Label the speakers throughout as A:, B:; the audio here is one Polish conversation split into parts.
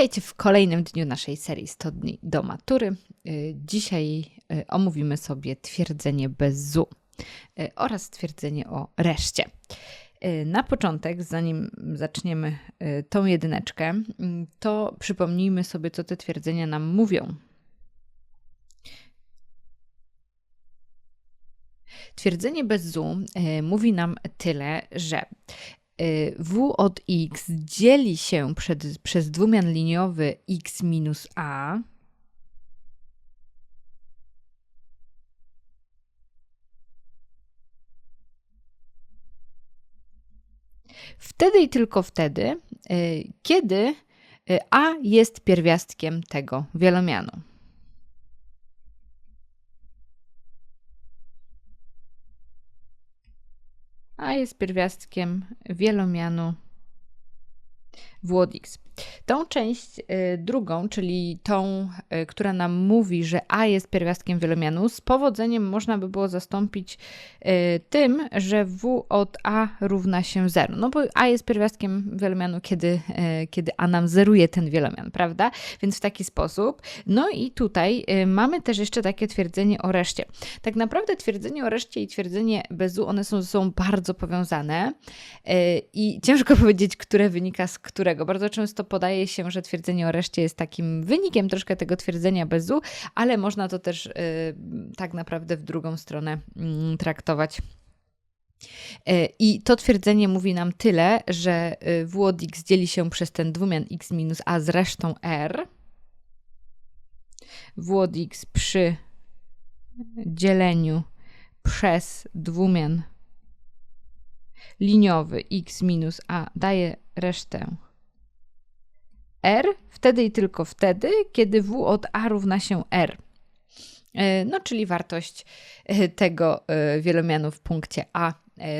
A: Witajcie w kolejnym dniu naszej serii 100 dni do matury. Y, dzisiaj y, omówimy sobie twierdzenie bez zu y, oraz twierdzenie o reszcie. Na początek, zanim zaczniemy tą jedyneczkę, to przypomnijmy sobie, co te twierdzenia nam mówią. Twierdzenie bez zu mówi nam tyle, że w od x dzieli się przed, przez dwumian liniowy x minus a. Wtedy i tylko wtedy, y, kiedy y, a jest pierwiastkiem tego wielomianu. A jest pierwiastkiem wielomianu Włodix. Tą część y, drugą, czyli tą, y, która nam mówi, że A jest pierwiastkiem wielomianu, z powodzeniem można by było zastąpić y, tym, że W od A równa się 0. No bo A jest pierwiastkiem wielomianu, kiedy, kiedy A nam zeruje ten wielomian, prawda? Więc w taki sposób. No i tutaj mamy też jeszcze takie twierdzenie o reszcie. Tak naprawdę twierdzenie o reszcie i twierdzenie bez U, one są ze sobą bardzo powiązane i ciężko powiedzieć, które wynika z którego. Bardzo często podaje się, że twierdzenie o reszcie jest takim wynikiem troszkę tego twierdzenia bez u, ale można to też y, tak naprawdę w drugą stronę y, traktować. Y, I to twierdzenie mówi nam tyle, że y, w od x dzieli się przez ten dwumian x minus a z resztą r. W od x przy dzieleniu przez dwumian liniowy x minus a daje resztę r wtedy i tylko wtedy, kiedy w od a równa się r. E, no, czyli wartość e, tego e, wielomianu w punkcie a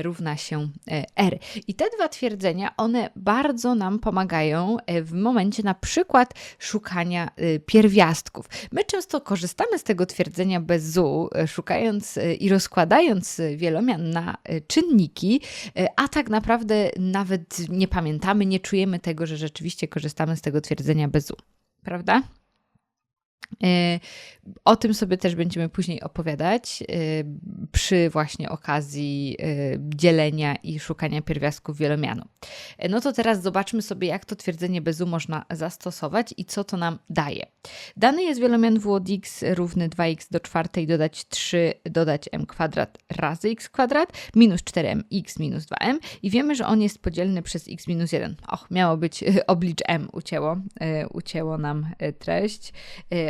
A: równa się e, R. I te dwa twierdzenia, one bardzo nam pomagają e, w momencie na przykład szukania pierwiastków. My często korzystamy z tego twierdzenia bez ZU, szukając i rozkładając wielomian na czynniki, a tak naprawdę nawet nie pamiętamy, nie czujemy tego, że rzeczywiście korzystamy z tego twierdzenia bez ZU. Prawda? E, o tym sobie też będziemy później opowiadać e, przy właśnie okazji e, dzielenia i szukania pierwiastków wielomianu. No to teraz zobaczmy sobie, jak to twierdzenie bezu można zastosować i co to nam daje. Dany jest wielomian w od x równy 2x do czwartej dodać 3 dodać m kwadrat razy x kwadrat minus 4mx minus 2m i wiemy, że on jest podzielny przez x minus 1. Och, miało być oblicz m ucięło, ucięło nam treść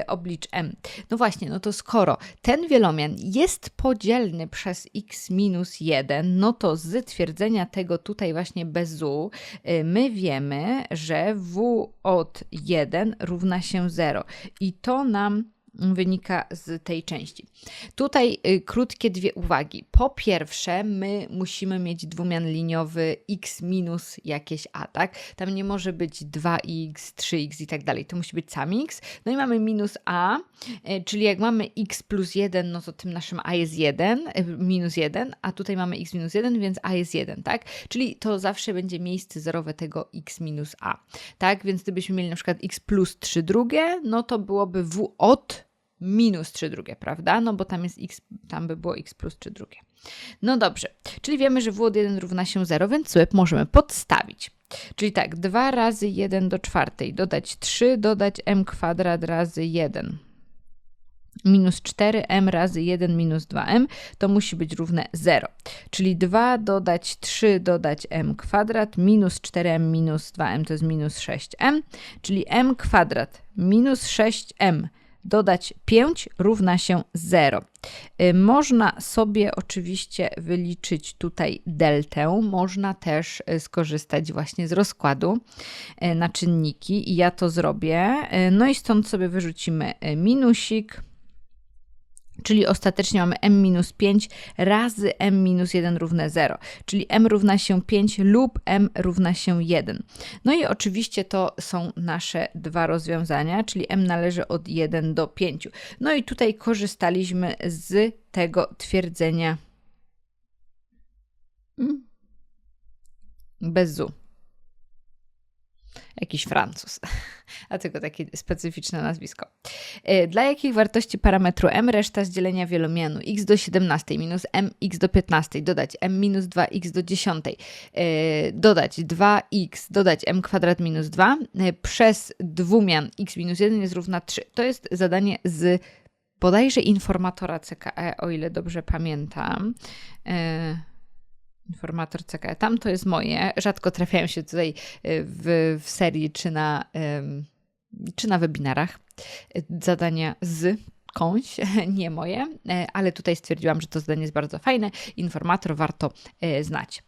A: oblicz m. No właśnie, no to skoro ten wielomian jest podzielny przez x minus 1, no to z twierdzenia tego tutaj właśnie bez u, y, my wiemy, że w od 1 równa się 0 i to nam wynika z tej części. Tutaj y, krótkie dwie uwagi. Po pierwsze, my musimy mieć dwumian liniowy x minus jakieś a, tak? Tam nie może być 2x, 3x i tak dalej. To musi być sam x. No i mamy minus a, y, czyli jak mamy x plus 1, no to tym naszym a jest 1, y, minus 1, a tutaj mamy x minus 1, więc a jest 1, tak? Czyli to zawsze będzie miejsce zerowe tego x minus a, tak? Więc gdybyśmy mieli na przykład x plus 3 drugie, no to byłoby w od minus 3 drugie, prawda? No bo tam jest x, tam by było x plus 3 drugie. No dobrze, czyli wiemy, że w od 1 równa się 0, więc sobie możemy podstawić. Czyli tak, 2 razy 1 do czwartej, dodać 3, dodać m kwadrat razy 1 minus 4m razy 1 minus 2m, to musi być równe 0. Czyli 2 dodać 3 dodać m kwadrat minus 4m minus 2m to jest minus 6m, czyli m kwadrat minus 6m dodać 5 równa się 0. Y, można sobie oczywiście wyliczyć tutaj deltę, można też y, skorzystać właśnie z rozkładu y, na czynniki i ja to zrobię. No i stąd sobie wyrzucimy minusik Czyli ostatecznie mamy m-5 razy m-1 równe 0, czyli m równa się 5 lub m równa się 1. No i oczywiście to są nasze dwa rozwiązania, czyli m należy od 1 do 5. No i tutaj korzystaliśmy z tego twierdzenia bez zu. Jakiś Francuz, tylko takie specyficzne nazwisko. E, dla jakich wartości parametru m reszta z dzielenia wielomianu? X do 17 minus mx do 15 dodać m minus 2x do 10 e, dodać 2x dodać m kwadrat minus 2 e, przez dwumian x minus 1 jest równa 3. To jest zadanie z bodajże informatora CKE, o ile dobrze pamiętam informator CKE. Tam to jest moje. Rzadko trafiają się tutaj e, w, w serii czy na, czy na webinarach e, zadania z kąś, nie moje, e, ale tutaj stwierdziłam, że to zadanie jest bardzo fajne. Informator warto znać.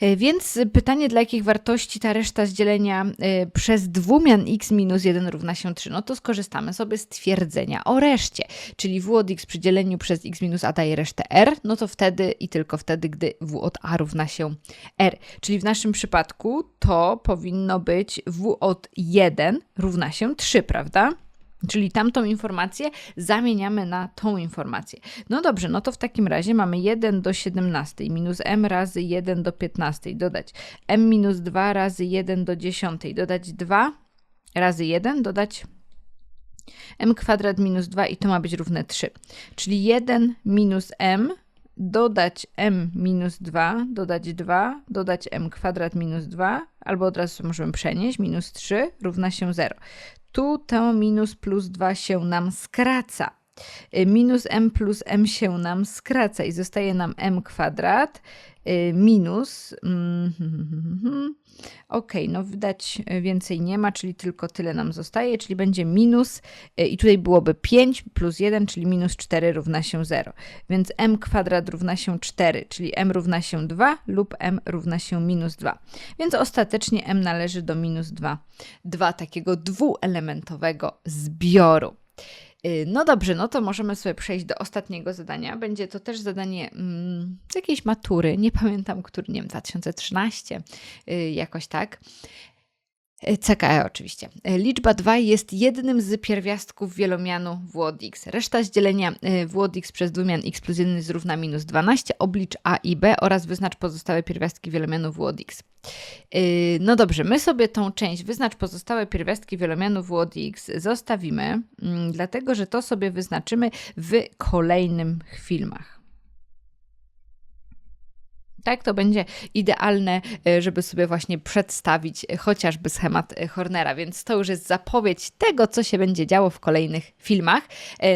A: E, więc pytanie, dla jakich wartości ta reszta z dzielenia e, przez dwumian x minus 1 równa się 3, no to skorzystamy sobie z twierdzenia o reszcie, czyli w od x przy dzieleniu przez x minus a daje resztę r, no to wtedy i tylko wtedy, gdy w od a równa się r. Czyli w naszym przypadku to powinno być w od 1 równa się 3, prawda? Czyli tamtą informację zamieniamy na tą informację. No dobrze, no to w takim razie mamy 1 do 17 minus m razy 1 do 15 dodać m minus 2 razy 1 do 10 dodać 2 razy 1 dodać m kwadrat minus 2 i to ma być równe 3. Czyli 1 minus m dodać m minus 2, dodać 2, dodać m kwadrat minus 2, albo od razu możemy przenieść, minus 3 równa się 0 tu to minus plus 2 się nam skraca. Y, minus m plus m się nam skraca i zostaje nam m kwadrat minus. Mm, hmm, hmm, hmm, ok, no wydać więcej nie ma, czyli tylko tyle nam zostaje, czyli będzie minus y, i tutaj byłoby 5 plus 1, czyli minus 4 równa się 0. Więc m kwadrat równa się 4, czyli m równa się 2 lub m równa się minus 2. Więc ostatecznie m należy do minus 2. 2 takiego dwuelementowego zbioru. Y, no dobrze, no to możemy sobie przejść do ostatniego zadania. Będzie to też zadanie mm, jakiejś matury, nie pamiętam, który, nie wiem, 2013, y, jakoś tak. CKE oczywiście. Liczba 2 jest jednym z pierwiastków wielomianu w od x. Reszta z dzielenia e, w od x przez dwumian x plus 1 jest równa minus 12. Oblicz a i b oraz wyznacz pozostałe pierwiastki wielomianu w od x. E, no dobrze, my sobie tą część wyznacz pozostałe pierwiastki wielomianu w od x zostawimy, mm, dlatego że to sobie wyznaczymy w kolejnym filmach. Tak, to będzie idealne, e, żeby sobie właśnie przedstawić e, chociażby schemat e, Hornera, więc to już jest zapowiedź tego, co się będzie działo w kolejnych filmach.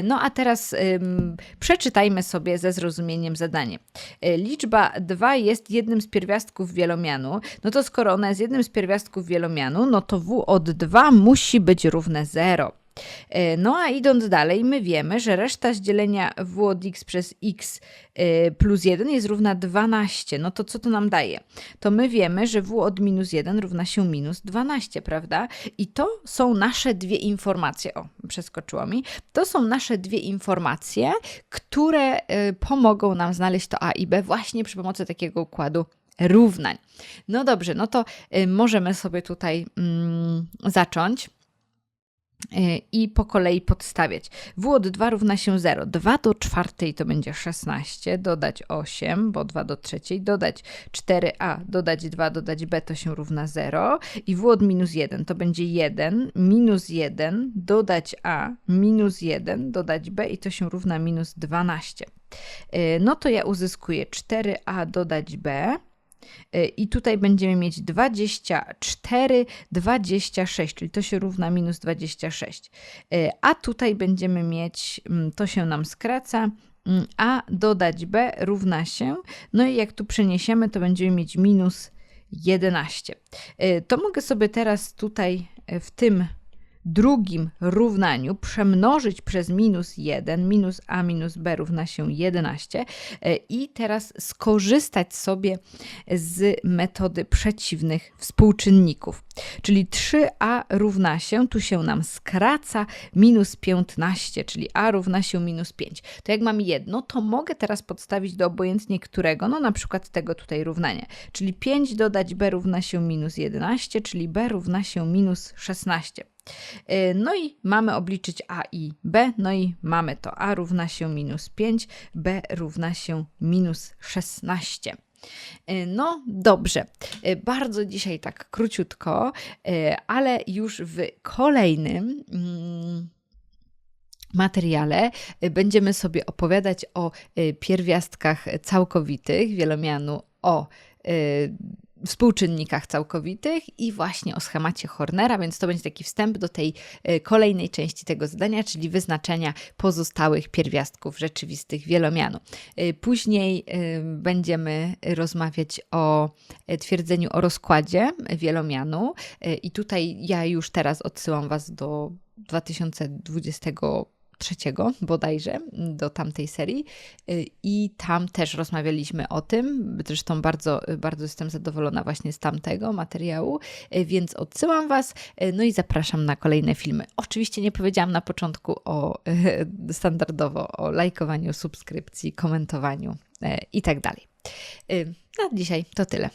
A: No a teraz um, przeczytajmy sobie ze zrozumieniem zadanie. Liczba 2 jest jednym z pierwiastków wielomianu, no to skoro ona jest jednym z pierwiastków wielomianu, no to w od 2 musi być równe 0. E, no a idąc dalej, my wiemy, że reszta z dzielenia w od x przez x e, plus 1 jest równa 12. No to co to nam daje? To my wiemy, że w od minus 1 równa się minus 12, prawda? I to są nasze dwie informacje. O, przeskoczyło mi. To są nasze dwie informacje, które e, pomogą nam znaleźć to a i b właśnie przy pomocy takiego układu równań. No dobrze, no to możemy sobie tutaj mm, zacząć. E, i po kolei podstawiać. W od 2 równa się 0. 2 do czwartej to będzie 16, dodać 8, bo 2 do trzeciej, dodać 4a, dodać 2, dodać b to się równa 0 i w od minus 1 to będzie 1, minus 1, dodać a, minus 1, dodać b i to się równa minus 12. E, no to ja uzyskuję 4a dodać b, Y, I tutaj będziemy mieć 24, 26, czyli to się równa minus 26. Y, a tutaj będziemy mieć, mm, to się nam skraca, mm, a dodać b równa się, no i jak tu przeniesiemy, to będziemy mieć minus 11. Y, to mogę sobie teraz tutaj w tym drugim równaniu przemnożyć przez minus 1, minus a minus b równa się 11 e, i teraz skorzystać sobie z metody przeciwnych współczynników. Czyli 3a równa się, tu się nam skraca, minus 15, czyli a równa się minus 5. To jak mam jedno, to mogę teraz podstawić do obojętnie którego, no na przykład tego tutaj równania. Czyli 5 dodać b równa się minus 11, czyli b równa się minus 16. Y, no i mamy obliczyć a i b, no i mamy to a równa się minus 5, b równa się minus 16. No dobrze, bardzo dzisiaj tak króciutko, ale już w kolejnym. Mm, materiale będziemy sobie opowiadać o pierwiastkach całkowitych wielomianu, o współczynnikach całkowitych i właśnie o schemacie Hornera, więc to będzie taki wstęp do tej e, kolejnej części tego zadania, czyli wyznaczenia pozostałych pierwiastków rzeczywistych wielomianu. E, później e, będziemy rozmawiać o twierdzeniu o rozkładzie wielomianu i tutaj ja już teraz odsyłam Was do 2020 trzeciego bodajże do tamtej serii y, i tam też rozmawialiśmy o tym, zresztą bardzo, bardzo jestem zadowolona właśnie z tamtego materiału, y, więc odsyłam Was, y, no i zapraszam na kolejne filmy. Oczywiście nie powiedziałam na początku o standardowo o lajkowaniu, subskrypcji, komentowaniu i tak dalej. Na dzisiaj to tyle.